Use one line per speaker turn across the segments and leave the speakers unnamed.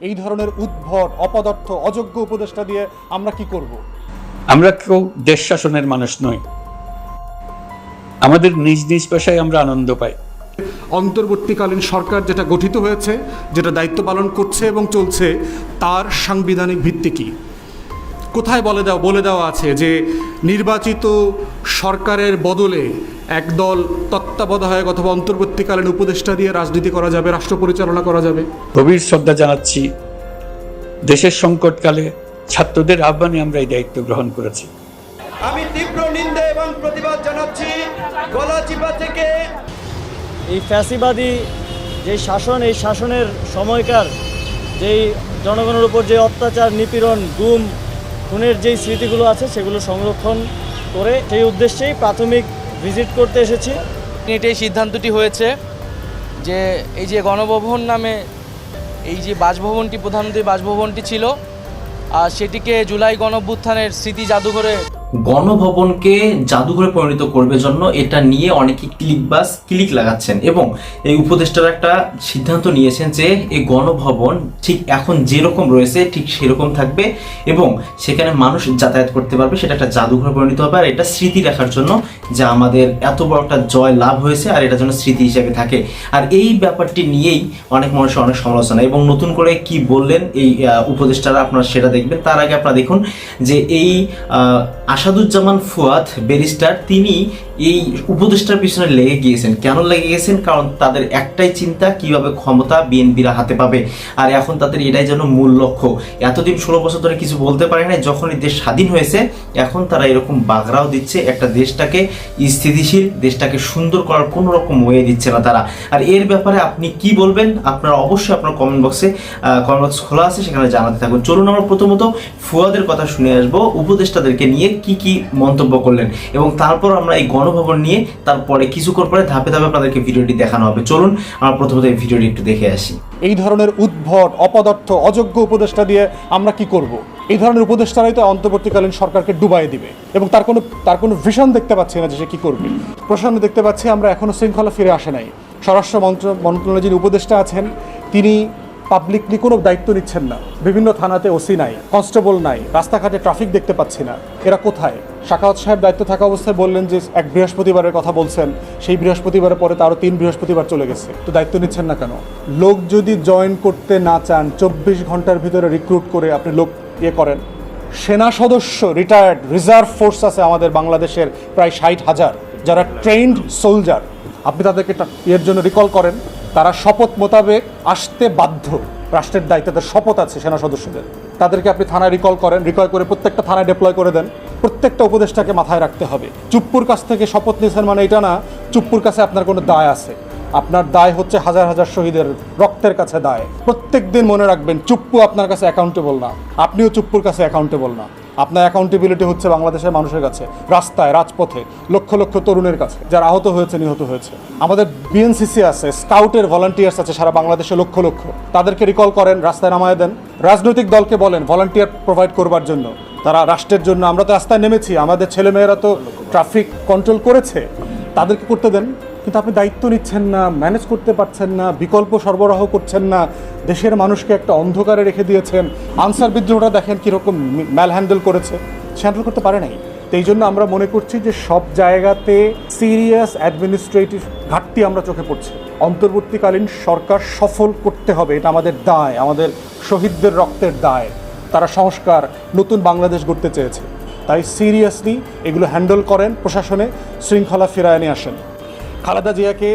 এই ধরনের উদ্ভট অপদার্থ অযোগ্য উপদেষ্টা দিয়ে আমরা কি করব?
আমরা কেউ দেশ শাসনের মানুষ নই। আমাদের নিজ নিজ পেশায় আমরা আনন্দ পাই।
অন্তর্বর্তীকালীন সরকার যেটা গঠিত হয়েছে যেটা দায়িত্ব পালন করছে এবং চলছে তার সাংবিধানিক ভিত্তি কী? কোথায় বলে দেওয়া বলে দেওয়া আছে যে নির্বাচিত সরকারের বদলে একদল তত্ত্বাবধায়ক অথবা অন্তর্বর্তীকালীন উপদেষ্টা দিয়ে রাজনীতি করা যাবে রাষ্ট্র পরিচালনা করা যাবে।
গভীর শ্রদ্ধা জানাচ্ছি দেশের সংকটকালে ছাত্রদের আহ্বানে আমরা এই দায়িত্ব গ্রহণ করেছি।
আমি তীব্র নিন্দা এবং প্রতিবাদ জানাচ্ছি গলাচিপা থেকে।
এই ফ্যাসিবাদী যে শাসন এই শাসনের সময়কার যেই জনগণের উপর যে অত্যাচার নিপীড়ন গুম খুনের যেই স্মৃতিগুলো আছে সেগুলো সংরক্ষণ করে সেই উদ্দেশ্যেই প্রাথমিক ভিজিট করতে এসেছি।
এটাই সিদ্ধান্তটি হয়েছে যে এই যে গণভবন নামে এই যে বাসভবনটি প্রধানমন্ত্রী বাসভবনটি ছিল, আর সেটিকে জুলাই গণভ্যুত্থানের স্মৃতি জাদুঘরে
গণভবনকে জাদুঘরে পরিণত করবে জন্য এটা নিয়ে অনেকে ক্লিক বাস ক্লিক লাগাচ্ছেন এবং এই উপদেষ্টারা একটা সিদ্ধান্ত নিয়েছেন যে এই গণভবন ঠিক এখন যেরকম রয়েছে ঠিক সেরকম থাকবে এবং সেখানে মানুষ যাতায়াত করতে পারবে সেটা একটা জাদুঘরে পরিণত হবে। আর এটা স্মৃতি রাখার জন্য যে আমাদের এত বড় একটা জয় লাভ হয়েছে আর এটা যেন স্মৃতি হিসেবে থাকে। আর এই ব্যাপারটি নিয়েই অনেক মানুষের অনেক সমালোচনা এবং নতুন করে কি বললেন এই উপদেষ্টারা আপনারা সেটা দেখবেন। তার আগে আপনারা দেখুন যে এই আহ, আসাদুজ্জামান ফুয়াদ ব্যারিস্টার তিনি এই উপদেষ্টার পিছনে লেগে গিয়েছেন। কেন লেগে গেছেন কারণ তাদের একটাই চিন্তা, কীভাবে ক্ষমতা বিএনপিরা হাতে পাবে। আর এখন তাদের এটাই যেন মূল লক্ষ্য। এতদিন ষোলো বছর ধরে কিছু বলতে পারে না যখন এই দেশ স্বাধীন হয়েছে, এখন তারা এরকম বাগড়াও দিচ্ছে, একটা দেশটাকে স্থিতিশীল, দেশটাকে সুন্দর করার কোনো রকম ওয়ে দিচ্ছে না তারা। আর এর ব্যাপারে আপনি কি বলবেন? আপনারা অবশ্যই আপনার কমেন্ট বক্সে কমেন্ট বক্স খোলা আছে, সেখানে জানাতে থাকুন। চলুন আমরা প্রথমত ফুয়াদের কথা শুনে আসব। উপদেষ্টাদেরকে নিয়ে কি কি মন্তব্য করলেন? এবং তারপর আমরা এই গণভবন নিয়ে তারপরে কিছুক্ষণ পরে ধাপে ধাপে আপনাদেরকে ভিডিওটি দেখানো হবে। চলুন, আমরা প্রথমত এই ভিডিওটি একটু দেখে আসি।
এই ধরনের উদ্ভট, অপদার্থ, অযোগ্য উপদেষ্টা দিয়ে আমরা কি করব? এই ধরনের উপদেষ্টারাই তো অন্তর্বর্তীকালীন সরকারকে ডুবাই দিবে এবং তার কোনো তার কোনো ভিশন দেখতে পাচ্ছি না যে সে কী করবে। প্রসঙ্গে দেখতে পাচ্ছি আমরা এখনও শৃঙ্খলা ফিরে আসে নাই। স্বরাষ্ট্র মন্ত্র মন্ত্রণালয়ে যিনি উপদেষ্টা আছেন, তিনি পাবলিকলি কোনো দায়িত্ব নিচ্ছেন না। বিভিন্ন থানাতে ওসি নাই, কনস্টেবল নাই, রাস্তাঘাটে ট্রাফিক দেখতে পাচ্ছি না। এরা কোথায়? শাখাওয়াত সাহেব দায়িত্ব থাকা অবস্থায় বললেন যে, এক বৃহস্পতিবারের কথা বলছেন, সেই বৃহস্পতিবারের পরে তারও তিন বৃহস্পতিবার চলে গেছে। তো দায়িত্ব নিচ্ছেন না কেন? লোক যদি জয়েন করতে না চান, চব্বিশ ঘণ্টার ভিতরে রিক্রুট করে আপনি লোক ইয়ে করেন। সেনা সদস্য রিটায়ার্ড রিজার্ভ ফোর্স আছে আমাদের বাংলাদেশের প্রায় ষাট হাজার, যারা ট্রেন্ড সোলজার আপনি তাদেরকে ইয়ের জন্য রিকল করেন। তারা শপথ মোতাবেক আসতে বাধ্য। রাষ্ট্রের দায়িত্বে তাদের শপথ আছে সেনা সদস্যদের। তাদেরকে আপনি থানায় রিকল করেন রিকল করে প্রত্যেকটা থানায় ডিপ্লয় করে দেন। প্রত্যেকটা উপদেষ্টাকে মাথায় রাখতে হবে। চুপ্পুর কাছ থেকে শপথ নিয়েছেন মানে এটা না, চুপ্পুর কাছে আপনার কোনো দায় আছে। আপনার দায় হচ্ছে হাজার হাজার শহীদের রক্তের কাছে দায়। প্রত্যেক দিন মনে রাখবেন, চুপ্পু আপনার কাছে অ্যাকাউন্টেবল না। আপনিও চুপ্পুর কাছে অ্যাকাউন্টেবল না। আপনার অ্যাকাউন্টেবিলিটি হচ্ছে বাংলাদেশের মানুষের কাছে, রাস্তায়, রাজপথে, লক্ষ লক্ষ তরুণের কাছে, যারা আহত হয়েছে, নিহত হয়েছে। আমাদের বিএনসিসি আছে স্কাউটের ভলান্টিয়ার্স আছে সারা বাংলাদেশে লক্ষ লক্ষ। তাদেরকে রিকল করেন, রাস্তায় নামায় দেন। রাজনৈতিক দলকে বলেন ভলান্টিয়ার প্রোভাইড করবার জন্য। তারা রাষ্ট্রের জন্য, আমরা তো রাস্তায় নেমেছি, আমাদের ছেলেমেয়েরা তো ট্রাফিক কন্ট্রোল করেছে। তাদেরকে করতে দেন, কিন্তু আপনি দায়িত্ব নিচ্ছেন না ম্যানেজ করতে পারছেন না, বিকল্প সরবরাহ করছেন না। দেশের মানুষকে একটা অন্ধকারে রেখে দিয়েছেন। আনসার বিদ্রোহটা দেখেন কীরকম ম্যাল হ্যান্ডেল করেছে। সে হ্যান্ডেল করতে পারে নাই। তো জন্য আমরা মনে করছি যে সব জায়গাতে সিরিয়াস অ্যাডমিনিস্ট্রেটিভ ঘাটতি আমরা চোখে পড়ছে। অন্তর্বর্তীকালীন সরকার সফল করতে হবে, এটা আমাদের দায়, আমাদের শহীদদের রক্তের দায়। তারা সংস্কার, নতুন বাংলাদেশ গড়তে চেয়েছে। তাই সিরিয়াসলি এগুলো হ্যান্ডেল করেন প্রশাসনে, শৃঙ্খলা ফিরায় নিয়ে আসেন। খালেদা জিয়াকে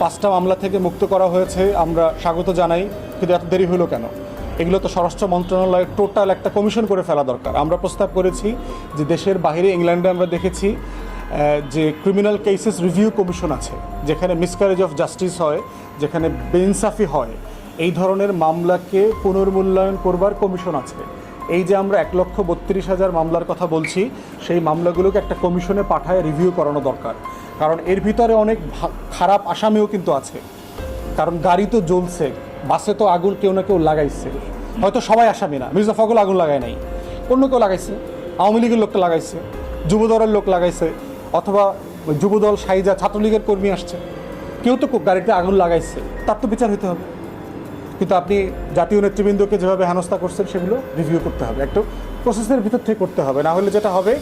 পাঁচটা মামলা থেকে মুক্ত করা হয়েছে, আমরা স্বাগত জানাই, কিন্তু এত দেরি হলো কেন? এগুলো তো স্বরাষ্ট্র মন্ত্রণালয়ের টোটাল একটা কমিশন করে ফেলা দরকার। আমরা প্রস্তাব করেছি যে দেশের বাইরে, ইংল্যান্ডে আমরা দেখেছি যে ক্রিমিনাল কেসেস রিভিউ কমিশন আছে, যেখানে মিসক্যারেজ অফ জাস্টিস হয়, যেখানে বেইনসাফি হয়। এই ধরনের মামলাকে পুনর্মূল্যায়ন করবার কমিশন আছে। এই যে আমরা এক লক্ষ বত্রিশ হাজার মামলার কথা বলছি, সেই মামলাগুলোকে একটা কমিশনে পাঠায় রিভিউ করানো দরকার। কারণ এর ভিতরে অনেক খারাপ আসামিও কিন্তু আছে। কারণ গাড়ি তো জ্বলছে, বাসে তো আগুন কেউ না কেউ লাগাইছে। হয়তো সবাই আসামি না, মির্জা ফখরুল আগুন লাগায় নাই। অন্য কেউ লাগাইছে, আওয়ামী লীগের লোকটা লাগাইছে, যুবদলের লোক লাগাইছে, অথবা যুবদল, সাইজা ছাত্রলীগের কর্মী আসছে। কেউ তো গাড়িতে আগুন লাগাইছে, তার তো বিচার হতে হবে। কিন্তু আপনি জাতীয় নেতৃবৃন্দকে যেভাবে হেনস্থা করছেন সেগুলো রিভিউ করতে হবে। একটু প্রসেসের ভিতর থেকে করতে হবে। না হলে যেটা হবে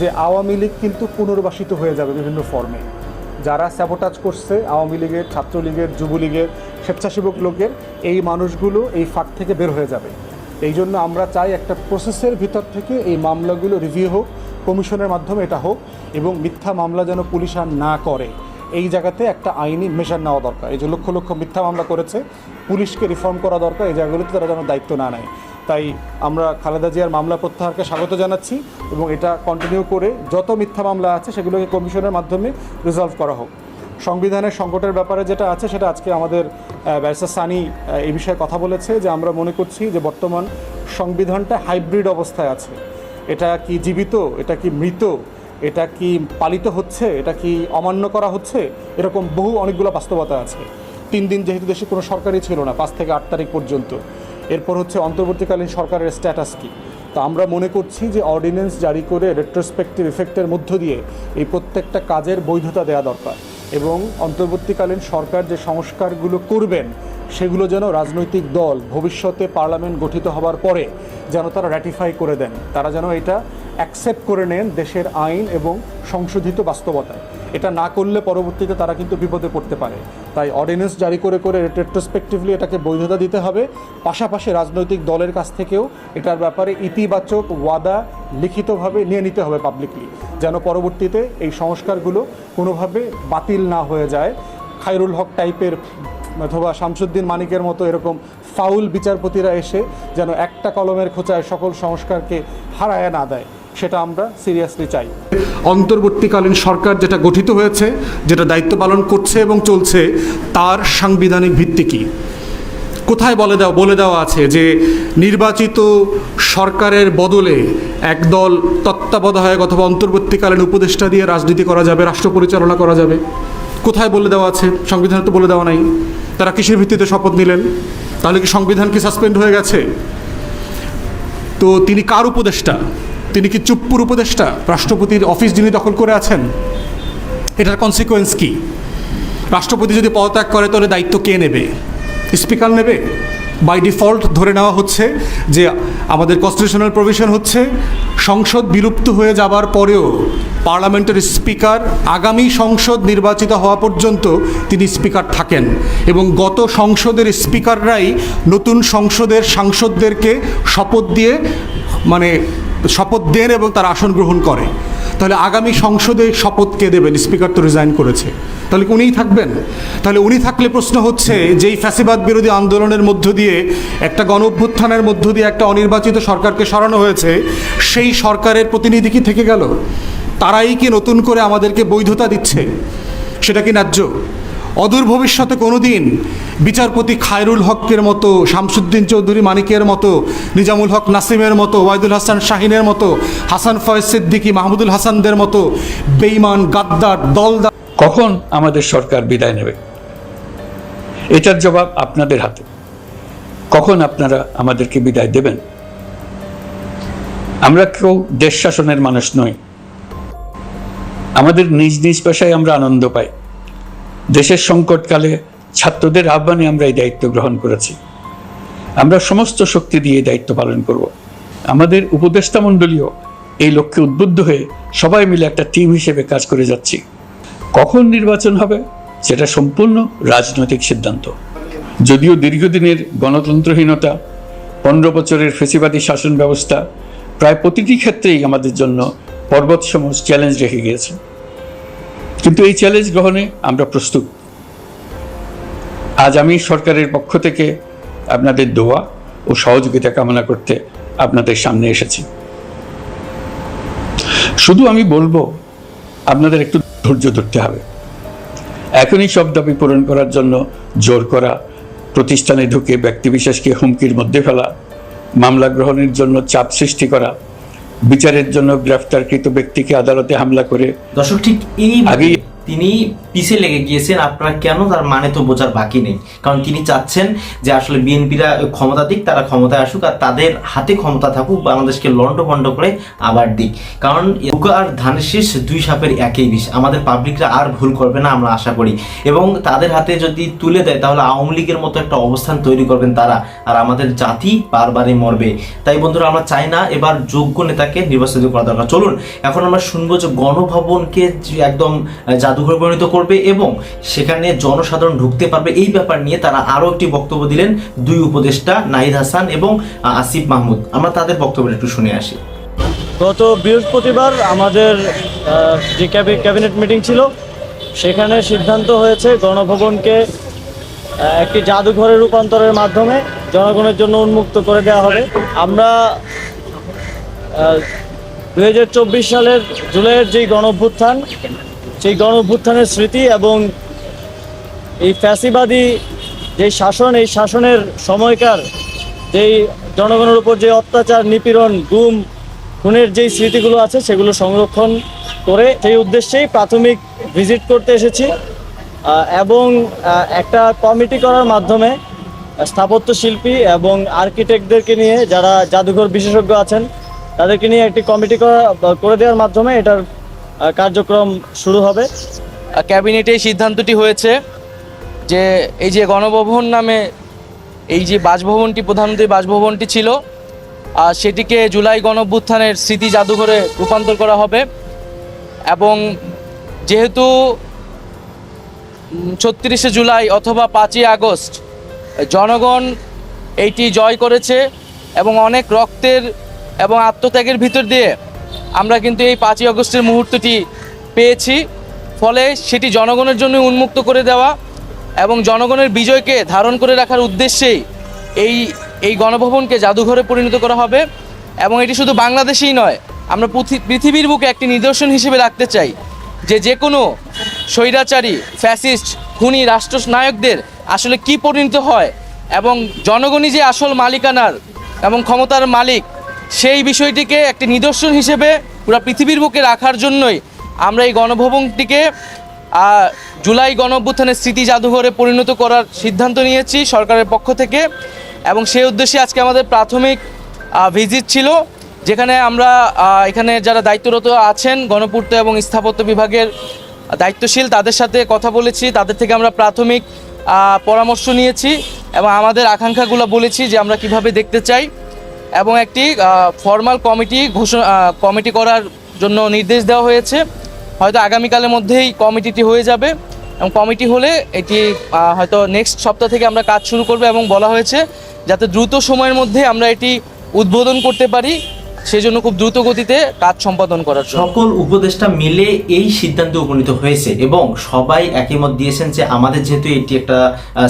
যে আওয়ামী লীগ কিন্তু পুনর্বাসিত হয়ে যাবে বিভিন্ন ফর্মে যারা স্যাবোটাজ করছে আওয়ামী লীগের, ছাত্রলীগের, যুবলীগের, স্বেচ্ছাসেবক লোকের, এই মানুষগুলো এই ফাঁক থেকে বের হয়ে যাবে। এই জন্য আমরা চাই একটা প্রসেসের ভিতর থেকে এই মামলাগুলো রিভিউ হোক, কমিশনের মাধ্যমে এটা হোক এবং মিথ্যা মামলা যেন পুলিশ আর না করে। এই জায়গাতে একটা আইনি মেশার নেওয়া দরকার। এই যে লক্ষ লক্ষ মিথ্যা মামলা করেছে, পুলিশকে রিফর্ম করা দরকার, এই জায়গাগুলোতে তারা যেন দায়িত্ব না নেয়। তাই আমরা খালেদা জিয়ার মামলা প্রত্যাহারকে স্বাগত জানাচ্ছি এবং এটা কন্টিনিউ করে যত মিথ্যা মামলা আছে, সেগুলোকে কমিশনের মাধ্যমে রিজলভ করা হোক। সংবিধানের সংকটের ব্যাপারে যেটা আছে, সেটা আজকে আমাদের ব্যারিস্টার সানি এই বিষয়ে কথা বলেছে যে আমরা মনে করছি যে বর্তমান সংবিধানটা হাইব্রিড অবস্থায় আছে। এটা কি জীবিত? এটা কি মৃত? এটা কি পালিত হচ্ছে? এটা কি অমান্য করা হচ্ছে? এরকম বহু অনেকগুলো বাস্তবতা আছে। তিন দিন যেহেতু দেশে কোনো সরকারই ছিল না, পাঁচ থেকে আট তারিখ পর্যন্ত। এরপর হচ্ছে অন্তর্বর্তীকালীন সরকারের স্ট্যাটাস কি? তা আমরা মনে করছি যে অর্ডিন্যান্স জারি করে রেট্রোস্পেক্টিভ ইফেক্টের মধ্য দিয়ে এই প্রত্যেকটা কাজের বৈধতা দেওয়া দরকার। এবং অন্তর্বর্তীকালীন সরকার যে সংস্কারগুলো করবেন, সেগুলো যেন রাজনৈতিক দল ভবিষ্যতে পার্লামেন্ট গঠিত হবার পরে যেন তারা র্যাটিফাই করে দেন। তারা যেন এটা অ্যাকসেপ্ট করে নেন দেশের আইন এবং সংশোধিত বাস্তবতায়। এটা না করলে পরবর্তীতে তারা কিন্তু বিপদে পড়তে পারে। তাই অর্ডিন্যান্স জারি করে করে রেট্রোস্পেক্টিভলি এটাকে বৈধতা দিতে হবে। পাশাপাশি রাজনৈতিক দলের কাছ থেকেও এটার ব্যাপারে ইতিবাচক ওয়াদা লিখিতভাবে নিয়ে নিতে হবে পাবলিকলি যেন পরবর্তীতে এই সংস্কারগুলো কোনোভাবে বাতিল না হয়ে যায়। খায়রুল হক টাইপের অথবা শামসুদ্দিন মানিকের মতো এরকম ফাউল বিচারপতিরা এসে যেন একটা কলমের খোঁচায় সকল সংস্কারকে হারায় না দেয়, সেটা আমরা সিরিয়াসলি চাই। অন্তর্বর্তীকালীন সরকার যেটা গঠিত হয়েছে, যেটা দায়িত্ব পালন করছে এবং চলছে, তার সাংবিধানিক ভিত্তি কী? কোথায় বলে দেওয়া বলে দেওয়া আছে যে নির্বাচিত সরকারের বদলে একদল তত্ত্বাবধায়ক অথবা অন্তর্বর্তীকালীন উপদেষ্টা দিয়ে রাজনীতি করা যাবে, রাষ্ট্র পরিচালনা করা যাবে? কোথায় বলে দেওয়া আছে? সংবিধানে তো বলে দেওয়া নাই। তারা কিসের ভিত্তিতে শপথ নিলেন? তাহলে কি সংবিধান কি সাসপেন্ড হয়ে গেছে? তো তিনি কার উপদেষ্টা? তিনি কি চুপ্পুর উপদেষ্টা? রাষ্ট্রপতির অফিস যিনি দখল করে আছেন, এটার কনসিকোয়েন্স কি? রাষ্ট্রপতি যদি পদত্যাগ করে, তাহলে দায়িত্ব কে নেবে? স্পিকার নেবে? বাই ডিফল্ট ধরে নেওয়া হচ্ছে যে আমাদের কনস্টিটিউশনাল প্রভিশন হচ্ছে, সংসদ বিলুপ্ত হয়ে যাবার পরেও পার্লামেন্টের স্পিকার আগামী সংসদ নির্বাচিত হওয়া পর্যন্ত তিনি স্পিকার থাকেন এবং গত সংসদের স্পিকাররাই নতুন সংসদের সাংসদদেরকে শপথ দিয়ে মানে শপথ দেন এবং তার আসন গ্রহণ করে। তাহলে আগামী সংসদে শপথ কে দেবেন? স্পিকার তো রিজাইন করেছে। তাহলে উনিই থাকবেন? তাহলে উনি থাকলে প্রশ্ন হচ্ছে যে এই ফ্যাসিবাদ বিরোধী আন্দোলনের মধ্য দিয়ে, একটা গণ অভ্যুত্থানের মধ্য দিয়ে একটা অনির্বাচিত সরকারকে সরানো হয়েছে, সেই সরকারের প্রতিনিধি কি থেকে গেল? তারাই কি নতুন করে আমাদেরকে বৈধতা দিচ্ছে? সেটা কি ন্যায্য? অদূর ভবিষ্যতে কোনো দিন বিচারপতি খায়রুল হকের মতো, শামসুদ্দিন চৌধুরী মানিকের মতো, নিজামুল হক নাসিমের মতো ওয়াইদুল হাসান শাহিনের মতো, হাসান ফয়েজ সিদ্দিকী মাহমুদুল হাসানদের মতো বেইমান গাদ্দার, দলদার।
কখন আমাদের সরকার বিদায় নেবে? এটার জবাব আপনাদের হাতে। কখন আপনারা আমাদেরকে বিদায় দেবেন? আমরা কেউ দেশ শাসনের মানুষ নই। আমাদের নিজ নিজ পেশায় আমরা আনন্দ পাই। দেশের সংকটকালে ছাত্রদের আহ্বানে আমরা এই দায়িত্ব গ্রহণ করেছি। আমরা সমস্ত শক্তি দিয়ে দায়িত্ব পালন করব। আমাদের উপদেষ্টা মণ্ডলীয় এই লক্ষ্যে উদ্বুদ্ধ হয়ে সবাই মিলে একটা টিম হিসেবে কাজ করে যাচ্ছি। কখন নির্বাচন হবে সেটা সম্পূর্ণ রাজনৈতিক সিদ্ধান্ত। যদিও দীর্ঘদিনের গণতন্ত্রহীনতা, পনেরো বছরের ফেসিবাদী শাসন ব্যবস্থা প্রায় প্রতিটি ক্ষেত্রেই আমাদের জন্য পর্বতসম চ্যালেঞ্জ রেখে গিয়েছে। কিন্তু এই চ্যালেঞ্জ গ্রহণে আমরা প্রস্তুত। আজ আমি সরকারের পক্ষ থেকে আপনাদের দোয়া ও সহযোগিতা কামনা করতে আপনাদের সামনে এসেছি। শুধু আমি বলব, আপনাদের একটু ধৈর্য ধরতে হবে। এখনই সব দাবি পূরণ করার জন্য জোর করা, প্রতিষ্ঠানে ঢুকে ব্যক্তিবিশেষকে হুমকির মধ্যে ফেলা, মামলা গ্রহণের জন্য চাপ সৃষ্টি করা বিচারের জন্য গ্রেফতারকৃত ব্যক্তিকে আদালতে হামলা করে
দর্শক ঠিক এই
আগেই
তিনি পিছে লেগে গিয়েছেন, আপনারা কেন তার মানে তো বোঝার বাকি নেই। কারণ তিনি চাচ্ছেন যে আসলে বিএনপিরা ক্ষমতা দিক, তারা ক্ষমতায় আসুক আর তাদের হাতে ক্ষমতা থাকুক, বাংলাদেশকে লন্ড ভন্ড করে আবার দিক। কারণ আর ধানের শীষ দুই সাপের একই বিষ। আমাদের পাবলিকরা আর ভুল করবে না, আমরা আশা করি। এবং তাদের হাতে যদি তুলে দেয়, তাহলে আওয়ামী লীগের মতো একটা অবস্থান তৈরি করবেন তারা। আর আমাদের জাতি বারবারই মরবে। তাই বন্ধুরা, আমরা চাই না এবার যোগ্য নেতাকে নির্বাচিত করা দরকার। চলুন, এখন আমরা শুনব যে গণভবনকে একদম জাদুঘর পরিণত করবে এবং সেখানে জনসাধারণ ঢুকতে পারবে। এই ব্যাপার নিয়ে তারা আরও একটি বক্তব্য দিলেন দুই উপদেষ্টা নাহিদ হাসান এবং আসিফ মাহমুদ। আমরা তাদের বক্তব্য একটু শুনে আসি।
গত বৃহস্পতিবার আমাদের যে ক্যাবি- ক্যাবিনেট মিটিং ছিল, সেখানে সিদ্ধান্ত হয়েছে গণভবনকে একটি জাদুঘরে রূপান্তরের মাধ্যমে জনগণের জন্য উন্মুক্ত করে দেওয়া হবে। আমরা দু হাজার চব্বিশ সালের জুলাইয়ের যেই গণ অভ্যুত্থান সেই গণ অভ্যুত্থানের স্মৃতি এবং এই ফ্যাসিবাদী যে শাসন, এই শাসনের সময়কার যেই জনগণের উপর যে অত্যাচার, নিপীড়ন, গুম, খুনের যেই স্মৃতিগুলো আছে, সেগুলো সংরক্ষণ করে সেই উদ্দেশ্যেই প্রাথমিক ভিজিট করতে এসেছি। এবং একটা কমিটি করার মাধ্যমে স্থাপত্য শিল্পী এবং আর্কিটেক্টদেরকে নিয়ে যারা জাদুঘর বিশেষজ্ঞ আছেন, তাদেরকে নিয়ে একটি কমিটি করা করে দেওয়ার মাধ্যমে এটার কার্যক্রম শুরু হবে।
ক্যাবিনেটে সিদ্ধান্তটি হয়েছে যে এই যে গণভবন নামে এই যে বাসভবনটি প্রধানমন্ত্রী বাসভবনটি ছিল আর সেটিকে জুলাই গণভ্যুত্থানের স্মৃতি জাদুঘরে রূপান্তর করা হবে এবং যেহেতু ছত্রিশে জুলাই অথবা পাঁচই আগস্ট জনগণ এইটি জয় করেছে এবং অনেক রক্তের এবং আত্মত্যাগের ভিতর দিয়ে আমরা কিন্তু এই পাঁচই অগস্টের মুহূর্তটি পেয়েছি। ফলে সেটি জনগণের জন্য উন্মুক্ত করে দেওয়া এবং জনগণের বিজয়কে ধারণ করে রাখার উদ্দেশ্যেই এই এই গণভবনকে জাদুঘরে পরিণত করা হবে এবং এটি শুধু বাংলাদেশেই নয়, আমরা পৃথি- পৃথিবীর বুকে একটি নিদর্শন হিসেবে রাখতে চাই যে যে কোনো স্বৈরাচারী, ফ্যাসিস্ট, খুনি রাষ্ট্র রাষ্ট্রনায়কদের আসলে কি পরিণত হয় এবং জনগণই যে আসল মালিকানার এবং ক্ষমতার মালিক সেই বিষয়টিকে একটি নিদর্শন হিসেবে পুরো পৃথিবীর বুকে রাখার জন্যই আমরা এই গণভবনটিকে জুলাই গণ অভ্যুত্থানের স্মৃতি জাদুঘরে পরিণত করার সিদ্ধান্ত নিয়েছি সরকারের পক্ষ থেকে এবং সেই উদ্দেশ্যে আজকে আমাদের প্রাথমিক ভিজিট ছিল যেখানে আমরা এখানে যারা দায়িত্বরত আছেন গণপূর্ত এবং স্থাপত্য বিভাগের দায়িত্বশীল তাদের সাথে কথা বলেছি, তাদের থেকে আমরা প্রাথমিক পরামর্শ নিয়েছি এবং আমাদের আকাঙ্ক্ষাগুলো বলেছি যে আমরা কীভাবে দেখতে চাই। এবং একটি ফর্মাল কমিটি ঘোষণা কমিটি করার জন্য নির্দেশ দেওয়া হয়েছে। হয়তো আগামীকালের মধ্যেই কমিটিটি হয়ে যাবে এবং কমিটি হলে এটি হয়তো নেক্সট সপ্তাহ থেকে আমরা কাজ শুরু করব এবং বলা হয়েছে যাতে দ্রুত সময়ের মধ্যে আমরা এটি উদ্বোধন করতে পারি। সেজন্য খুব দ্রুত গতিতে কাজ সম্পাদন করার
সকল উপদেষ্টা মিলে এই সিদ্ধান্তে উপনীত হয়েছে এবং সবাই একমত দিয়েছেন যে আমাদের যেহেতু এটি একটা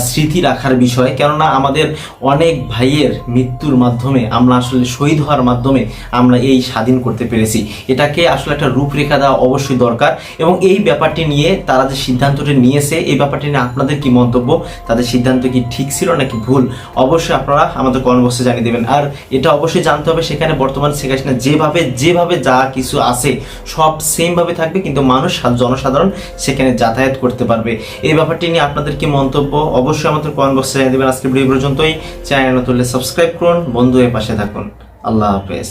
স্মৃতি রাখার বিষয়, কেননা আমাদের অনেক ভাইয়ের মৃত্যুর মাধ্যমে আমরা আসলে শহীদ হওয়ার মাধ্যমে আমরা এই স্বাধীন করতে পেরেছি। এটাকে আসলে একটা রূপরেখা দেওয়া অবশ্যই দরকার এবং এই ব্যাপারটি নিয়ে তারা যে সিদ্ধান্তটি নিয়েছে, এই ব্যাপারটি নিয়ে আপনাদের কি মন্তব্য? তাদের সিদ্ধান্ত কি ঠিক ছিল নাকি ভুল? অবশ্যই আপনারা আমাদের কর্মবস্তু জানিয়ে দেবেন। আর এটা অবশ্যই জানতে হবে, সেখানে বর্তমান শেখ না? যেভাবে যেভাবে যা কিছু আছে সব সেম ভাবে থাকবে, কিন্তু মানুষ জনসাধারণ সেখানে যাতায়াত করতে পারবে। এই ব্যাপারটি নিয়ে আপনাদের কি মন্তব্য? অবশ্যই আমাদের কমেন্ট বক্সে জানিয়ে দেবেন। আজকে ভিডিও পর্যন্তই। চ্যানেল তুললে সাবস্ক্রাইব করুন। বন্ধু এর পাশে থাকুন। আল্লাহ হাফেজ।